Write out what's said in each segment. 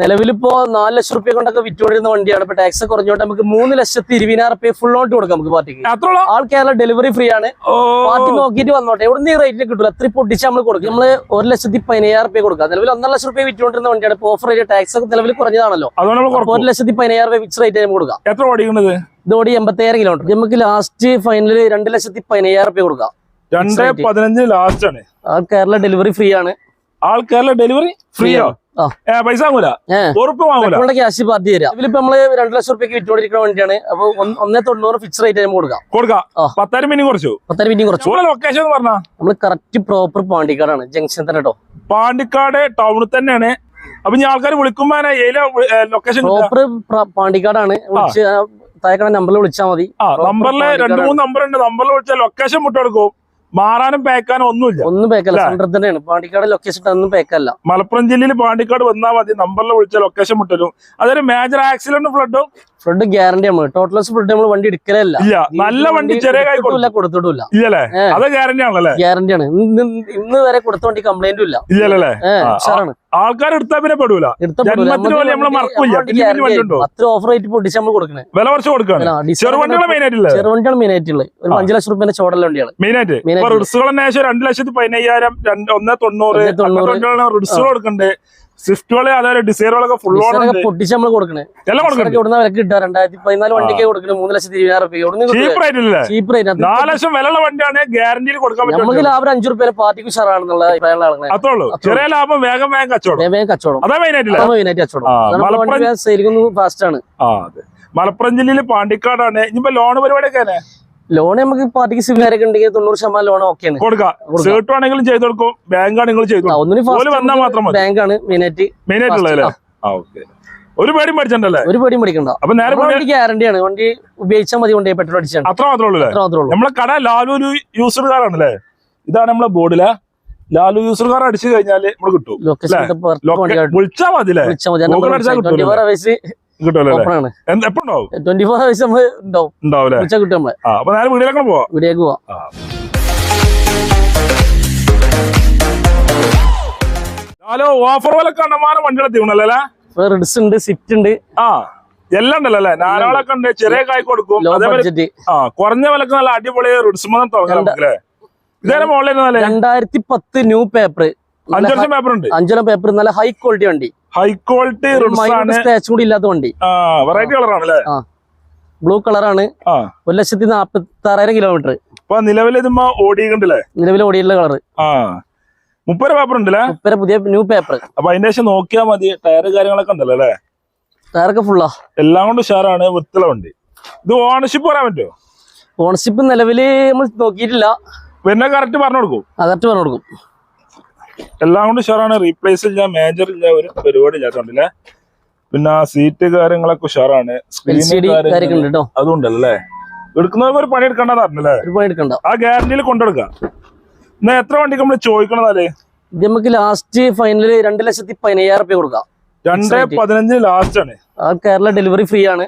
നിലവിലിപ്പോ നാല് ലക്ഷം റുപ്യ കൊണ്ടൊക്കെ വിറ്റുകൊണ്ടിരുന്ന വണ്ടിയാണ്. ഇപ്പൊ ടാക്സ് കുറഞ്ഞോണ്ട് നമുക്ക് മൂന്ന് ലക്ഷത്തി ഇരുപതിനായിരം റുപ്യ ഫുൾ ഓൺ കൊടുക്കാം നമുക്ക് പാർട്ടിക്ക്. ആൾ കേരള ഡെലിവറി ഫ്രീ ആണ്. പാർട്ടി നോക്കിയിട്ട് വന്നോട്ടെ. എവിടെ നിന്ന് റേറ്റിൽ കിട്ടില്ല അത്ര പൊട്ടിച്ച് നമ്മൾ കൊടുക്കും. നമ്മൾ ഒരു ലക്ഷത്തി പതിനയ്യായിരം റുപ്യ കൊടുക്കാം. നിലവിൽ ഒന്നര ലക്ഷം റുപ്യ വിറ്റുകൊണ്ടിരുന്ന വണ്ടിയാണ്. ഇപ്പൊ ഓഫർ റേറ്റ് ടാക്സ് ഒക്കെ നിലവിൽ കുറഞ്ഞതാണല്ലോ. ഒരു ലക്ഷത്തി പതിനയ്യായിരം റുപ്യ ഫിക്സ് റേറ്റ് നമുക്ക് കൊടുക്കാം. എത്ര ഓടിക്കുന്നത് ഇത് ഓടി എൺപത്തിയായിരം കിലോമീറ്റർ നമുക്ക് ലാസ്റ്റ് ഫൈനലിൽ രണ്ട് ലക്ഷത്തി പതിനയ്യായിരം റുപ്യ കൊടുക്കാം. രണ്ട്. പതിനഞ്ച് ലാസ്റ്റ് ആണ്. ആൾ കേരള ഡെലിവറി ഫ്രീ ആണ്. ആൾ കേരള ഡെലിവറി ഫ്രീ ആ ഏ പൈസ വാങ്ങൂല. ഉറപ്പ് വാങ്ങൂല. ക്യാഷ് പാർട്ടി തരാം ഇതിലിപ്പോ നമ്മൾ രണ്ടു ലക്ഷം റുപ്യക്ക് വിറ്റുകൊണ്ടിരിക്കുന്ന വണ്ടിയാണ്. അപ്പൊ ഒന്ന് തൊണ്ണൂറ് ഫിക്സ് റേറ്റ് നമുക്ക് കൊടുക്കാം. കൊടുക്കാം. പത്തായിരം മിനിയും കുറച്ചു. പത്തായിരം പിന്നെ കുറച്ചു. ലൊക്കേഷൻ എന്ന് പറഞ്ഞാ. നമ്മൾ കറക്റ്റ് പ്രോപ്പർ പാണ്ടിക്കാടാണ്. ജംഗ്ഷൻ തന്നെ കേട്ടോ പാണ്ടിക്കാട് ടൗണിൽ തന്നെയാണ്. അപ്പൊ ഞാൻ ആൾക്കാർ വിളിക്കുമ്പോ ഏല ലൊക്കേഷൻ പ്രോപ്പർ പാണ്ടിക്കാടാണ്. വിളിച്ച് താഴെ നമ്പറിൽ വിളിച്ചാൽ മതി. നമ്പറിൽ രണ്ട് മൂന്ന് നമ്പർ ഉണ്ട്. നമ്പറിൽ വിളിച്ചാൽ ലൊക്കേഷൻ വിട്ടുകൊടുക്കും മാറാനും പേക്കാനും ഒന്നുമില്ല. ഒന്നും പേക്കല്ല. സെന്റർ തന്നെയാണ്. പാണ്ടിക്കാട് ലൊക്കേഷൻ ഒന്നും പേക്കല്ല. മലപ്പുറം ജില്ലയിൽ പാണ്ടിക്കാട് വന്നാൽ മതി. നമ്പറിൽ വിളിച്ച ലൊക്കേഷൻ വിട്ടരും. അതൊരു മേജർ ആക്സിഡന്റ് ഫ്ലഡും ഫ്ലഡ് ഗ്യാരണ്ടി ആണ് ടോട്ടലസ് ഫ്രണ്ട് നമ്മൾ വണ്ടി എടുക്കലല്ല. നല്ല വണ്ടി ചെറിയ കൊടുത്തിട്ടില്ല. ഗ്യാരണ്ടി ആണല്ലേ ഗ്യാരണ്ടിയാണ്. ഇന്ന് ഇന്ന് വരെ കൊടുത്ത വണ്ടി കംപ്ലൈന്റും ഇല്ല. ഇല്ലല്ലേ? ഉഷാറാണ്. ആൾക്കാർ എടുത്താൽ പിന്നെ പെടൂല. എടുത്ത. പിന്നെ ഉണ്ടോ? അത്ര ഓഫർ ആയിട്ട് പൊട്ടിച്ച് നമ്മൾ കൊടുക്കണേ. വില കുറച്ച് കൊടുക്കാണ്. ചെറുവണ്ടിയാണ് മെയിൻ ആയിട്ടുള്ളത് ഒരു അഞ്ചു ലക്ഷം റുപ്യ ചോടല വണ്ടിയാണ് മെയിൻ ആയിട്ട്. റിഡ്സുകൾ രണ്ട് ലക്ഷത്തി പതിനയ്യായിരം ഒന്ന് തൊണ്ണൂറ് തൊണ്ണൂറ്. റിഡ്സുകൾ കൊടുക്കുന്നുണ്ട് സ്വിഫ്റ്റുകൾ അതായത് ഡിസൈറുകളൊക്കെ ഫുൾ പൊട്ടിച്ച് നമ്മൾ കൊടുക്കണേ. എല്ലാം കൊടുക്കണം ഇവിടുന്ന് വിലക്ക് കിട്ടുക രണ്ടായിരത്തി പതിനാല് വണ്ടിക്ക് കൊടുക്കണം. മൂന്ന് ലക്ഷത്തി ഇരുപതിനായിരം റുപ്യ ചീപ്പ് റേറ്റ് നാല് ലക്ഷം വിലയുള്ള വണ്ടിയാണ് ഗ്യാരണ്ടിയിൽ കൊടുക്കാൻ നമുക്ക് ലാഭം അഞ്ചു റുപ്യ പാർട്ടിക്ക് ഉഷാറാണെന്നുള്ള ആളുകളെ അത്രേ ഉള്ളൂ. ചെറിയ ലാഭം വേഗം വേഗം കച്ചവടം. വേഗം കച്ചവടം. അതാ മെയിനായിട്ട് കച്ചവടം. ഫാസ്റ്റ് ആണ്. മലപ്പുറം ജില്ലയിൽ പാണ്ടിക്കാടാണ്. ഇനിയിപ്പോ ലോൺ പരിപാടിയൊക്കെ ലോൺ നമുക്ക് പാർട്ടിക്ക് സിവിലാരൊക്കെ ഉണ്ടെങ്കിൽ തൊണ്ണൂറ് ശതമാനം ലോൺ ഓക്കെയാണ് കൊടുക്കാം. സേർട്ട് ആണെങ്കിലും ചെയ്ത് കൊടുക്കും. ബാങ്ക് ചെയ്തു ഒന്നിനും മെയിനായിട്ട് ഒരു പേടിയും പഠിച്ചിട്ടുണ്ടല്ലേ ഒരു പേടിയും പഠിക്കണ്ട അപ്പൊ നേരെ വണ്ടി ഗ്യാരണ്ടിയാണ് വണ്ടി ഉപയോഗിച്ചാൽ മതി കൊണ്ടേ പെട്രോൾ അടിച്ചാണ് അത്ര മാത്രമേ അത്ര മാത്രമേ നമ്മളെ കട ലാലു യൂസർ കാറാണല്ലേ ഇതാണ് നമ്മളെ ബോർഡിലെ ലാലു യൂസർ കാർ അടിച്ചു കഴിഞ്ഞാൽ നമ്മൾ കിട്ടും. വിളിച്ചാൽ മതി അടിച്ചാൽ അവേഴ്സ് കിട്ടുമല്ലോ എപ്പോ ഉണ്ടാവും ട്വന്റി ഫോർ അവേഴ്സ് നമ്മൾ ഉണ്ടാവും. ഉണ്ടാവും വിളിച്ചാൽ കിട്ടും നമ്മളെ ആ അപ്പൊ നേരെ വീട്ടിലേക്ക് പോവാം? ഇവിടേക്ക് പോവാം. ഹലോ ഓഫർ പോലെ കണ്ടമാനം തീവണല്ലേ റിഡ്സ് ഉണ്ട് സിറ്റ് ഉണ്ട്. ആ എല്ലാം ഉണ്ടല്ലോ അല്ലേ? നാലാളൊക്കെ ഉണ്ട് ചെറിയ കായ് കൊടുക്കും. അതേപോലെ ആ കുറഞ്ഞ വിലക്ക് നല്ല അടിപൊളി റിഡ്സ്മനം തുടങ്ങാം തുടങ്ങാൻ ഇതേ മോളിൽ രണ്ടായിരത്തി പത്ത് ന്യൂ പേപ്പർ അഞ്ചു പേപ്പർ ഉണ്ട്. അഞ്ചോളം പേപ്പർ നല്ല ഹൈ ക്വാളിറ്റി വണ്ടി. ഹൈ ക്വാളിറ്റി സ്ക്രാച്ച് കൂടി ഇല്ലാത്ത വണ്ടി. വെറൈറ്റി കളറാണ് അല്ലേ ബ്ലൂ കളറാണ് ഒരു ലക്ഷത്തി നാപ്പത്തി ആറായിരം കിലോമീറ്റർ നിലവിൽ ഓടിയിട്ടുണ്ടല്ലേ നിലവിൽ ഓടിയുള്ള കളർ മുപ്പര പേപ്പർ ഉണ്ടല്ലേ? മുപ്പര പുതിയ ന്യൂ പേപ്പർ അപ്പൊ അതിന്റെ ശേഷം നോക്കിയാൽ മതി ടയർ കാര്യങ്ങളൊക്കെ ഉണ്ടല്ലോ അല്ലേ? ടയറൊക്കെ ഫുള്ളാ എല്ലാം കൊണ്ട് ഉഷാറാണ് വൃത്തിയുള്ള വണ്ടി. ഇത് ഓണർഷിപ്പ് പറയാൻ പറ്റുമോ ഓണർഷിപ്പ് നിലവിൽ നമ്മൾ നോക്കിയിട്ടില്ല. പിന്നെ കറക്റ്റ് പറഞ്ഞു കൊടുക്കും. കറക്റ്റ് പറഞ്ഞു കൊടുക്കും. എല്ലാം കൊണ്ട് ഉഷാറാണ്. റീപ്ലേസ് ഇല്ല മേജർ ഇല്ല ഒരു പരിപാടി ഇല്ലാത്തോണ്ടല്ലേ പിന്നെ സീറ്റ് കാര്യങ്ങളൊക്കെ ഉഷാറാണ്. സ്ക്രീൻ അല്ലേ എടുക്കുന്നവർക്ക് ഒരു പണി എടുക്കണ്ടെന്നറിഞ്ഞല്ലേ ഒരു പണി എടുക്കണ്ട ആ ഗ്യാരണ്ടിയിൽ കൊണ്ടെടുക്കാം. എന്നാ എത്ര വണ്ടിക്ക് നമ്മൾ ചോദിക്കണതാൽ ഇത് നമുക്ക് ലാസ്റ്റ് ഫൈനൽ രണ്ട് ലക്ഷത്തി പതിനയ്യായിരം റുപ്യ കൊടുക്കാം. രണ്ട് rate. പതിനഞ്ച് ലാസ്റ്റ് ആണ്. ആ കേരള ഡെലിവറി ഫ്രീ ആണ്.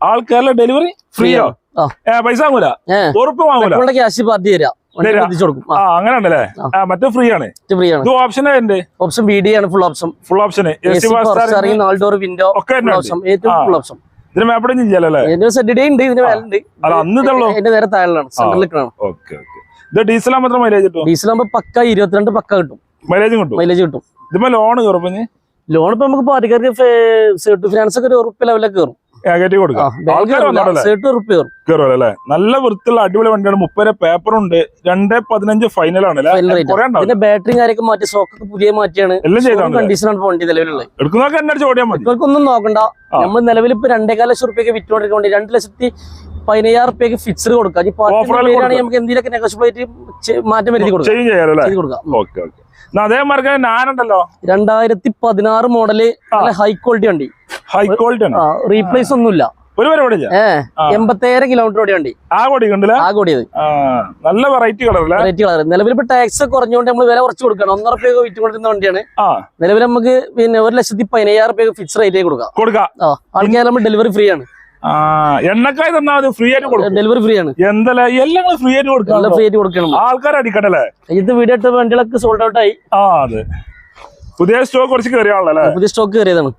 ആൾ കേരള ഡെലിവറി ഫ്രീ ആ. പൈസ വാങ്ങൂല? ഉറപ്പ് വാങ്ങൂല? ക്യാഷ് പാർട്ടി തരാം. അങ്ങനെ ഉണ്ടല്ലേ മറ്റേ ഫ്രീ ആണ്. ഫ്രീ ആണ്. ഓപ്ഷൻ ഓപ്ഷൻ ബി ഡി ആണ് ഫുൾ ഓപ്ഷൻ ഫുൾ ഓപ്ഷൻ നാല് ഡോർ വിൻഡോ ഒക്കെ ഓപ്ഷൻ ഏറ്റവും ഫുൾ ഓപ്ഷൻ ഇതിന് മേപ്പടെ ഇല്ലല്ലേ സെഡ് ഡേ ഉണ്ട് ഇതിന് എന്റെ നേരെ താഴെയാണ് ഓക്കെ ഓക്കെ. ഇത് ഡീസൽ മാത്രം മൈലേജ് കിട്ടും? ഡീസൽ ആകുമ്പോൾ പക്ക ഇരുപത്തിരണ്ട് പക്ക കിട്ടും. മൈലേജ് കിട്ടും? മൈലേജ് കിട്ടും. ഇതിപ്പോ ലോൺ ലോൺ ഇപ്പൊ നമുക്ക് പാർട്ടിക്കാർക്ക് സെർട്ട് ഫിനാൻസ് ഒക്കെ ഒരു ഉറപ്പ് ലെവലൊക്കെ കയറും കയറ്റി കൊടുക്കാം. ആൾക്കാർ അല്ലേ? നല്ല വൃത്തിയുള്ള അടിപൊളി വണ്ടിയാണ്. മുപ്പത് പേപ്പർ ഉണ്ട്. രണ്ട് പതിനഞ്ച് ഫൈനൽ ആണ് Final rate. കുറെ ഉണ്ടാവും ഇതിന്റെ ബാറ്ററി കാര്യമൊക്കെ മാറ്റി സ്റ്റോക്ക് പുതിയ മാറ്റിയാണ്. എല്ലാം ചെയ്താണ് കണ്ടീഷനാണ് വണ്ടി നിലവിലുള്ളത്. എന്നെ മതി. ഇവർക്കൊന്നും നോക്കണ്ട. നമ്മൾ നിലവിൽ ഇപ്പൊ രണ്ടേകാല ലക്ഷം റുപ്യക്ക് വിറ്റുകൊണ്ടിരിക്കുന്ന വണ്ടി രണ്ട് ലക്ഷത്തി പതിനയ്യായിരം റുപ്യക്ക് ഫിക്സ്ഡ് കൊടുക്കാം. നമുക്ക് എന്തെങ്കിലുമൊക്കെ നെഗോഷ്യബിൾ ആയിട്ട് മാറ്റം വരുത്തി കൊടുക്കാം. അതേ മാർഗം ഞാനുണ്ടല്ലോ രണ്ടായിരത്തി പതിനാറ് മോഡൽ ഹൈ ക്വാളിറ്റി വണ്ടി. ഹൈ ക്വാളിറ്റി ആണ്. റീപ്ലേസ് ഒന്നുമില്ല. ഒരു പരിപാടി ഇല്ല ഏഹ് എൺപത്തേഴ് കിലോമീറ്റർ ഓടിയ വണ്ടി. ആ കൊടി കണ്ടില്ല? ആ കൂടിയത് നല്ല വെറൈറ്റി കളർ വെറൈറ്റി കളർ നിലവിൽ ഇപ്പൊ ടാക്സ് കുറഞ്ഞുകൊണ്ട് നമ്മൾ വില കുറച്ച് കൊടുക്കണം. ഒന്നര റുപ്യ വിറ്റുകൊണ്ടിരുന്ന വണ്ടിയാണ്. ആ. നിലവിൽ നമുക്ക് പിന്നെ ഒരു ലക്ഷത്തി പതിനയ്യായിരം റുപ്യ ഫിക്സ് റേറ്റ് കൊടുക്കാം. കൊടുക്കാം? ആൾക്കാർ നമ്മൾ ഡെലിവറി ഫ്രീ ആണ്. എണ്ണക്കായി തന്നാൽ അത് ഫ്രീ ആയിട്ട് കൊടുക്കും. ഡെലിവറി ഫ്രീ ആണ്. എന്തല്ലേ എല്ലാം ഫ്രീ ആയിട്ട് കൊടുക്കണം കൊടുക്കാം ഫ്രീ ആയിട്ട് കൊടുക്കണം. ആൾക്കാർ അടിക്കട്ടല്ലേ ഇത് വീഡിയോ ഇട്ട വണ്ടികളൊക്കെ സോൾഡ് ഔട്ട് ആയി. ആ അതെ. പുതിയ സ്റ്റോക്ക് കുറച്ച് കയറിയാണല്ലോ പുതിയ സ്റ്റോക്ക് കയറിയതാണ്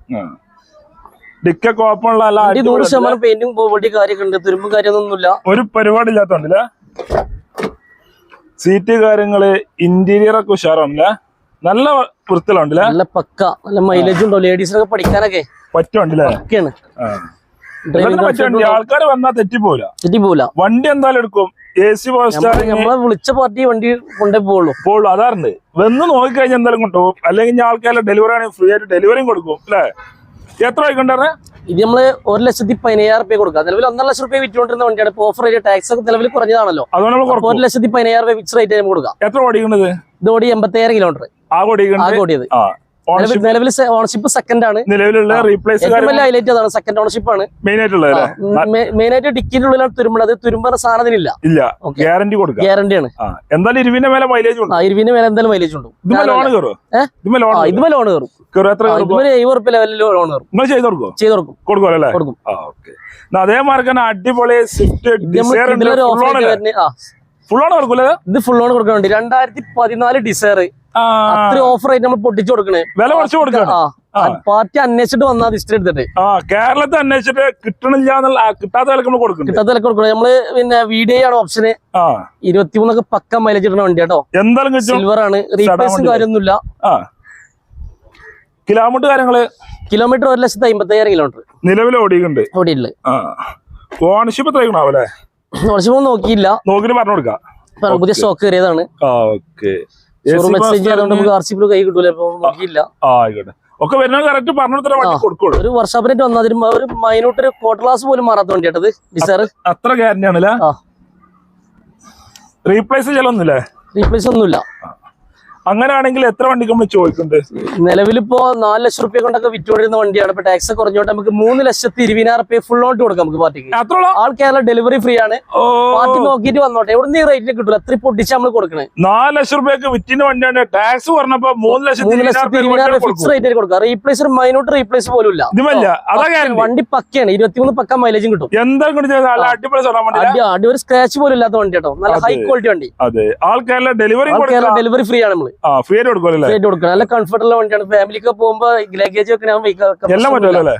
ഡിക്കൊക്കെ ഓപ്പൺ ഉള്ള വണ്ടി നൂറ് ശതമാനം പെയിന്റും ബോഡി കാര്യമൊക്കെ ഉണ്ട്. തുരുമ്പും കാര്യമൊന്നുമില്ല ഒരു പരിപാടി ഇല്ലാത്തോണ്ടല്ലേ സീറ്റ് കാര്യങ്ങൾ ഇന്റീരിയർ ഒക്കെ ഉഷാറാണല്ലേ നല്ല വൃത്തിലുണ്ടല്ലേ നല്ല പക്ക നല്ല മൈലേജ് ഉണ്ടോ? ലേഡീസിനൊക്കെ പഠിക്കാനൊക്കെ പറ്റുണ്ടല്ലേ ഒക്കെയാണ് ആൾക്കാർ വന്നാൽ തെറ്റിപ്പോല തെറ്റി പോവില്ല വണ്ടി എന്തായാലും എടുക്കും. എ സി നമ്മൾ വിളിച്ച പാർട്ടി വണ്ടി കൊണ്ടേ പോവുള്ളൂ. ഇപ്പോൾ അതാറുണ്ട് വന്ന് നോക്കിക്കഴിഞ്ഞാൽ എന്തായാലും കൊണ്ടുപോകും. അല്ലെങ്കിൽ ഞാൻ ആൾക്കാരെ ഡെലിവറി ആണെങ്കിൽ ഫ്രീ ആയിട്ട് ഡെലിവറിയും കൊടുക്കും. അല്ലേ? എത്ര വൈകുണ്ടാറേ ഇത് നമ്മൾ ഒരു ലക്ഷത്തി പതിനയ്യായിരം റുപ്യ കൊടുക്കുക നിലവിൽ ഒന്നര ലക്ഷം റുപ്യ വിറ്റുകൊണ്ടിരുന്ന വണ്ടിയാണ്. ഇപ്പൊ ഓഫർ റേറ്റ് ടാക്സ് ഒക്കെ നിലവിൽ കുറഞ്ഞതാണല്ലോ. അതുകൊണ്ട് ഒരു ലക്ഷത്തി പതിനയ്യായിരം രൂപ ഫിക്സ് റേറ്റ് നമുക്ക് കൊടുക്കാം. എത്ര ഓടിക്കുന്നത് ഇത് ഓടി എൺപത്തിയായിരം കിലോമീറ്റർ. ആ ആകെ ഓടിയത്. ആ. നിലവിൽ ഓണർഷിപ്പ് സെക്കൻഡ് ആണ്. നിലവിലുള്ള റീപ്ലേസ് ഹൈലൈറ്റ് അതാണ് സെക്കൻഡ് ഓണർഷിപ്പ് ആണ്? മെയിൻ ആയിട്ടുള്ളത് മെയിൻ ആയിട്ട് ഡിക്കിന്റെ ഉള്ളിലാണ് തുരുമ്പണത് തുരുമ്പുന്ന സാധനത്തിനില്ല ഇല്ല. ഗ്യാരണ്ടി കൊടുക്കാം ഗ്യാരണ്ടി ആണ്. എന്തായാലും ഇരുവിന്റെ മേലെ മൈലേജ് ഉണ്ട് ഇരുവിന്റെ മേലെ എന്തായാലും മൈലേജ് ഉണ്ട് ലോൺ കയറും? ഇതുമേ ലോൺ കയറും? എഴുപത് ലെവലിൽ ലോൺ കയറും നിങ്ങൾ ചെയ്ത് കൊടുക്കോ. ചെയ്ത് കൊടുക്കുമല്ലോ അടിപൊളി സ്വിഫ്റ്റ് ഫുൾ ഓൺ കൊടുക്കൂലേ ഇത് ഫുൾ ഓൺ കൊടുക്കുന്നുണ്ട് രണ്ടായിരത്തി പതിനാല് ഡിസയർ അത്ര ഓഫർ ആയിട്ട് നമ്മൾ പൊട്ടിച്ചു കൊടുക്കണേ. വില കുറച്ച് കൊടുക്കണം. പാർട്ടി അന്വേഷിച്ചിട്ട് വന്നാൽ ലിസ്റ്റ് എടുത്തിട്ട്. ആ കേരളത്തെ അന്വേഷിച്ചിട്ട് കിട്ടണില്ല എന്നുള്ള കിട്ടാത്ത വിലക്ക് നമ്മൾ കൊടുക്കും കിട്ടാത്ത വിലക്ക് കൊടുക്കണം. നമ്മൾ പിന്നെ വീഡിയോ ആണ് ഓപ്ഷന് ഇരുപത്തിമൂന്നൊക്കെ പക്ക മൈലേജ് ഇടുന്ന വണ്ടി കേട്ടോ. എന്തായാലും സിൽവർ ആണ് റീപ്ലേസും. കാര്യമൊന്നുമില്ല. കിലോമീറ്റർ കാര്യങ്ങൾ? കിലോമീറ്റർ ഒരു ലക്ഷത്തി അമ്പത്തയ്യായിരം കിലോമീറ്റർ നിലവിൽ ഓടിയിട്ടുണ്ട്. ഓടിയിട്ടുണ്ട്. ഓണർഷിപ്പ് നോക്കിയില്ല. നോക്കിട്ട് പറഞ്ഞു കൊടുക്കാം. പുതിയ സ്റ്റോക്ക് കയറിയതാണ്. ഓക്കേ നമുക്ക് കൈ കിട്ടൂല ആ ആയിക്കോട്ടെ. ഒക്കെ വരുന്നത് കറക്റ്റ് പറഞ്ഞു വണ്ടി. കൊടുക്കുള്ളൂ. ഒരു വർഷാപ്പിനായിട്ട് വന്നാൽ ഒരു മൈനൂട്ട് ഒരു കോട്ട് ക്ലാസ് പോലും മാറാത്ത വണ്ടി കേട്ടത് അത്ര ഗ്യാരണ്ടി ആണല്ലേ? റീപ്ലേസ് ചെയ്യലൊന്നുമില്ലേ? റീപ്ലേസ് ഒന്നുമില്ല. അങ്ങനെയാണെങ്കിൽ എത്ര വണ്ടിക്ക് നമ്മൾ ചോദിക്കുന്നുണ്ട്? നിലവിലിപ്പോ നാല് ലക്ഷം റുപ്യ കൊണ്ടൊക്കെ വിറ്റുകൊണ്ടിരുന്ന വണ്ടിയാണ്. ഇപ്പൊ ടാക്സ് കുറഞ്ഞോണ്ട് നമുക്ക് മൂന്ന് ലക്ഷത്തി ഇരുപതിനായിരം റുപ്യ ഫുൾ ഓട്ട് കൊടുക്കാം നമുക്ക് പാർട്ടിക്ക്. ആൾ കേരള ഡെലിവറി ഫ്രീ ആണ്. പാർട്ടി നോക്കിയിട്ട് വന്നോട്ടെ. എവിടെ നിന്ന് റേറ്റിൽ കിട്ടില്ല അത്ര പൊട്ടിച്ച് നമ്മൾ കൊടുക്കണേ? നാല് ലക്ഷം റുപ്യക്ക് വിറ്റിന് വണ്ടിയാണ്. ടാക്സ് പറഞ്ഞപ്പോ മൂന്ന് ലക്ഷത്തി ഇരുപതിനായിരം ഫിക്സ് റേറ്റ് കൊടുക്കാം. റീപ്ലേസ് മൈനൂട്ട് റീപ്ലേസ് പോലും ഇല്ല വണ്ടി പക്കയാണ്. ഇരുപത്തിമൂന്ന് പക്ക മൈലേജും കിട്ടും. അടിപൊളി അടി ഒരു സ്ക്രാച്ച് പോലും ഇല്ലാത്ത വണ്ടി കേട്ടോ നല്ല ഹൈ ക്വാളിറ്റി വണ്ടി. ഡെലിവറി ആൾ കേരള കൊടുക്കാം ഡെലിവറി ഫ്രീ ആണ് നമ്മൾ. ഫ്രീ ആയിട്ട് കൊടുക്കുമല്ലോ ഫ്രീ ആയിട്ട് കൊടുക്കണം. നല്ല കംഫർട്ടുള്ള വണ്ടിയാണ്. ഫാമിലിക്ക് പോകുമ്പോ ലഗേജ് എല്ലാം പറ്റുമല്ലോ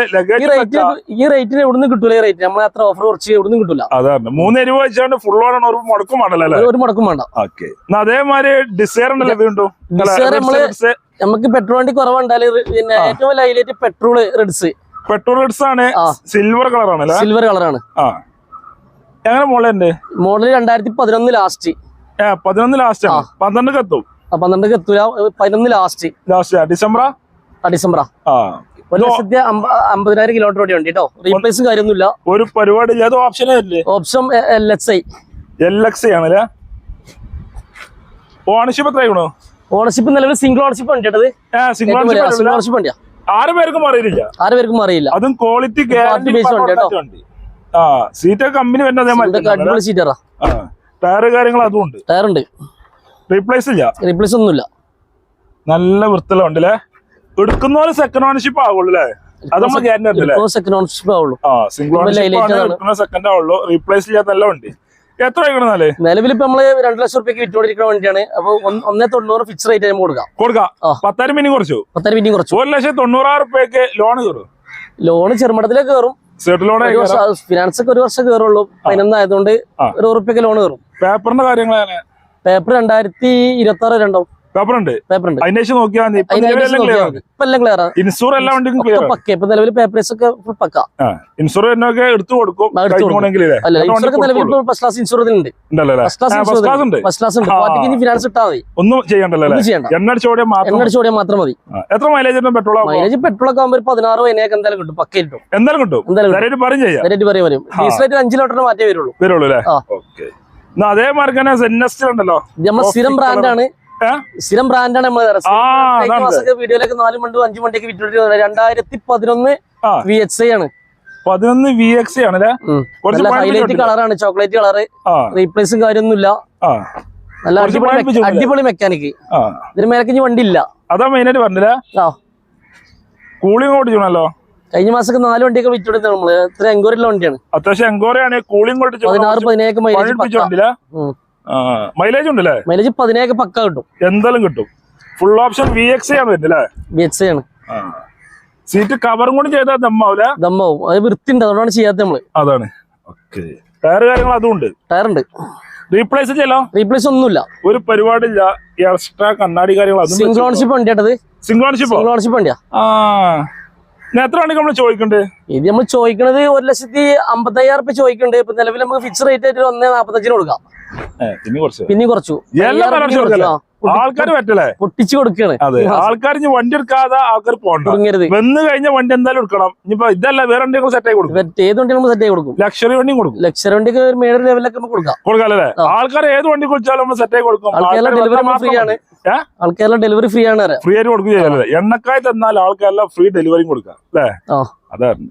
ഈ ലഗേജ് റേറ്റ് ഈ റേറ്റിന് എവിടുന്ന് കിട്ടൂല ഈ റേറ്റ് നമ്മൾ അത്ര ഓഫർ കുറച്ച് എവിടുന്ന് കിട്ടൂല. അതാണ് മൂന്ന് വെച്ചാണ്ട് ഫുൾ ഒരു മുടക്കും വേണ്ടല്ലോ ഒരു- മുടക്കും വേണ്ട. ഓക്കെ. അതേമാതിരി ഡിസയർ ഉണ്ടല്ലോ വീണ്ടും? Desire നമ്മൾ നമുക്ക് പെട്രോൾ വണ്ടി കുറവുണ്ടായാലും പിന്നെ ഏറ്റവും വലിയ ഹൈലൈറ്റ് പെട്രോൾ റെഡ്സ് പെട്രോൾ റെഡ്സ് ആണ് സിൽവർ ആണല്ലേ? സിൽവർ കളറാണ് ആ. എങ്ങനെ മോഡൽ രണ്ടായിരത്തി പതിനൊന്ന് ലാസ്റ്റ് പതിനൊന്ന് ലാസ്റ്റ് പന്ത്രണ്ട് കത്തും. പന്ത്രണ്ട് എത്തൂല പതിനൊന്ന് ലാസ്റ്റ് ലാസ്റ്റ് ഡിസംബർ ആ ഒരു ലക്ഷത്തി അമ്പ- അമ്പതിനായിരം കിലോമീറ്റർ ഓടി വണ്ടി കേട്ടോ. റീപ്ലേസും കാര്യമൊന്നുമില്ല. ഒരു പരിപാടി option option L X I L X ആണല്ലേ? ഓണർഷിപ്പ് എത്രയാണോ ഓണർഷിപ്പ് നിലവിൽ സിംഗിൾ ഓണർഷിപ്പ് ഉണ്ട് സിംഗിൾ ഓണർഷിപ്പ് ഉണ്ട്? ആറ് പേർക്കും അറിയില്ല ആറ് പേർക്കും അറിയില്ല അതും ക്വാളിറ്റി ഗ്യാരണ്ടി വണ്ടി കേട്ടോ. ആ സീറ്റ് കമ്പനി വരുന്ന അതേമാതിരി ഇതൊക്കെ തന്നെയാണ് അടിപൊളി സീറ്ററാ ടയർ കാര്യങ്ങൾ അതും ഉണ്ട്. ടയറുണ്ട് റീപ്ലേസ് ഇല്ല. റീപ്ലേസ് ഒന്നുമില്ല. നല്ല വൃത്തിയുള്ള ഉണ്ടല്ലേ എടുക്കുന്ന പോലെ സെക്കൻഡ് ഓണർഷിപ്പ് ആവുള്ളൂ അല്ലേ അത് നമ്മൾ ഗ്യാരണ്ടി സെക്കൻഡ് ഓണർഷിപ്പ് ആവുള്ളൂ. ആ സിംഗിൾ ഓണർഷിപ്പ് സെക്കൻഡ് ആവുള്ളൂ. റീപ്ലേസ് ചെയ്യാത്ത നല്ല വണ്ടി. എത്ര വയ്ക്കണമെന്നാലേ നിലവിൽ ഇപ്പൊ നമ്മൾ രണ്ട് ലക്ഷം റുപ്യക്ക് വിറ്റുകൊണ്ടിരിക്കുന്ന വണ്ടിയാണ്. അപ്പൊ ഒന്ന്- ഒന്നേ തൊണ്ണൂറ് ഫിക്സ് റേറ്റ് നമുക്ക് കൊടുക്കാം. കൊടുക്കാം. പത്തായിരം കുറച്ചു. പത്തായിരം കുറച്ചു. ഒരു ലക്ഷത്തി തൊണ്ണൂറായിരം റുപ്യക്ക് ലോൺ കയറും ലോണ് ചെറുമടത്തിലേക്ക് കയറും ഫിനാൻസ് ഒക്കെ ഒരു വർഷം കയറുള്ളൂ. പതിനൊന്നായതുകൊണ്ട് ഒരു ഉറുപ്പ്യക്ക് ലോൺ കയറും. പേപ്പറിന്റെ കാര്യങ്ങളാണ് പേപ്പർ രണ്ടായിരത്തി ഇരുപത്തി ആറ് രണ്ടാവും. പേപ്പർ ഉണ്ട് പേപ്പർ ഉണ്ട് നോക്കിയാൽ ഇൻഷൂർ എല്ലാ വണ്ടിക്കും ക്ലിയർ പക്ക ഇപ്പൊ നിലവിൽ പേപ്പേഴ്സ് ഒക്കെ ഫുൾ പക്ക. ഇൻഷൂർ എന്നൊക്കെ എടുത്തു കൊടുക്കും. ഫസ്റ്റ് ക്ലാസ് ഉണ്ട്. ഫസ്റ്റ് ക്ലാസ് ഉണ്ട്. ഫിനാൻസ് ഇട്ടാൽ മതി. ഒന്നും ചെയ്യണ്ടല്ലോ ചെയ്യണ്ട. മാത്രം മതി. എത്ര മൈലേജ് പെട്രോൾ മൈലേജ് പെട്രോൾ ഒക്കെ ആകുമ്പോൾ ഒരു പതിനാറ് പതിനേഴ് എന്തായാലും കിട്ടും. പക്ക കിട്ടും. എന്തായാലും കിട്ടും. എന്തായാലും പറയും ചെയ്യാം. പറയും വരും ഡീസലായിട്ട് അഞ്ച് ലിറ്ററിന് മാറ്റേ വരുള്ളൂ. അല്ലേ? അതേ മാർക്ക് തന്നെ ഉണ്ടല്ലോ. ഇത് നമ്മുടെ സ്ഥിരം ബ്രാൻഡാണ്? സ്ഥിരം ബ്രാൻഡാണ്. മാസമൊക്കെ വീഡിയോയിലൊക്കെ നാല് മണ്ട് അഞ്ചു മണ്ടൊക്കെ വിറ്റുകൊണ്ടിരുന്നത് രണ്ടായിരത്തി പതിനൊന്ന് വി എക്സ് ഐ ആണ്. പതിനൊന്ന് വി എക്സ് ആണ് നല്ല ഹൈലൈറ്റ്. കളറാണ് ചോക്ലേറ്റ് കളറ്. ആ. റീപ്ലേസും കാര്യമൊന്നുമില്ല. നല്ല അടിപൊളി മെക്കാനിക്. അടിപൊളി മെക്കാനിക്ക് ഇതിന് മേലേക്ക് ഇനി വണ്ടി ഇല്ല അതാ മെയിനായിട്ട് ആയിട്ട് പറഞ്ഞില്ല കൂളിംഗ് ഓടിച്ചോണല്ലോ കഴിഞ്ഞ മാസം നാല് വണ്ടിയൊക്കെ വിറ്റുകൊടുത്തത് നമ്മൾ. ഇത്ര എൻക്വയറിയുള്ള വണ്ടിയാണ്. അത്യാവശ്യം എങ്കോറയാണ് കൂളിംഗ് ഓടിച്ചു പതിനാറ് പതിനേഴ് മൈലേജ് പണിപ്പിച്ച ഉണ്ട് അല്ലേ മൈലേജ് പതിനേഴ് പക്ക കിട്ടും. എന്തായാലും കിട്ടും. ഫുൾ ഓപ്ഷൻ വി എക്സ് ആണ് ആണ്. സീറ്റ് കവറും കൂടി ചെയ്താൽ ദമ്മാവൂല? ദമ്മാവും. അത് വൃത്തിണ്ട് അതുകൊണ്ടാണ് ചെയ്യാത്തത് നമ്മൾ. അതാണ്. ഓക്കെ ടയർ കാര്യങ്ങൾ അതും ഉണ്ട്. ടയറുണ്ട് റീപ്ലേസ് ചെയ്യലോ? റീപ്ലേസ് ഒന്നുമില്ല. ഒരു പരിപാടിയില്ല. എക്സ്ട്രാ കണ്ണാടി കാര്യങ്ങൾ സിംഗിൾ ഓൺഷിപ്പ് വണ്ടിയാട്ടത് സിംഗിൾ ഓൺഷിപ്പോ സിംഗിൾ ഓൺഷിപ്പ് വണ്ടിയാ. എത്ര നമ്മൾ ചോദിക്കണ്ടേ? ഇത് നമ്മൾ ചോദിക്കണത് ഒരു ലക്ഷത്തി അമ്പത്തയ്യായിരം റുപ്യ ചോദിക്കുന്നുണ്ട് ഇപ്പൊ നിലവിൽ നമുക്ക് ഫിക്സ് റേറ്റ് ആയിട്ട് ഒന്നേ നാപ്പത്തഞ്ചിന് കൊടുക്കാം. പിന്നെ കുറച്ചു. ആൾക്കാർ പറ്റലേ പൊട്ടിച്ച് കൊടുക്കാണ്. അതെ. ആൾക്കാർ ഇനി വണ്ടി എടുക്കാതെ ആൾക്കാർ പോകണ്ട. വന്ന് കഴിഞ്ഞ വണ്ടി എന്തായാലും എടുക്കണം. ഇനിയിപ്പോ ഇതല്ല വേറെ വണ്ടി സെറ്റ് ആയി കൊടുക്കും. ഏത് വണ്ടി നമ്മൾ സെറ്റ് ആയി കൊടുക്കും. ലക്ഷറി വണ്ടി കൊടുക്കും. ലക്ഷറി വണ്ടിക്ക് ഒരു മേഡർ ലെവലൊക്കെ നമുക്ക് കൊടുക്കാം. കൊടുക്കാല്ലേ. ആൾക്കാർ ഏത് വണ്ടി കുളിച്ചാലും നമ്മൾ സെറ്റ് ആയി കൊടുക്കും. ആൾക്കാരെല്ലാം ഡെലിവറി ഫ്രീ ആണ്. ആൾക്കാരെല്ലാം ഡെലിവറി ഫ്രീ ആണ്. ഫ്രീ ആയിട്ട് കൊടുക്കുകയല്ലേ എണ്ണക്കായി തന്നാൽ ആൾക്കാരെല്ലാം ഫ്രീ ഡെലിവറിയും കൊടുക്കാം. അല്ലേ? ആ. അതാണ്.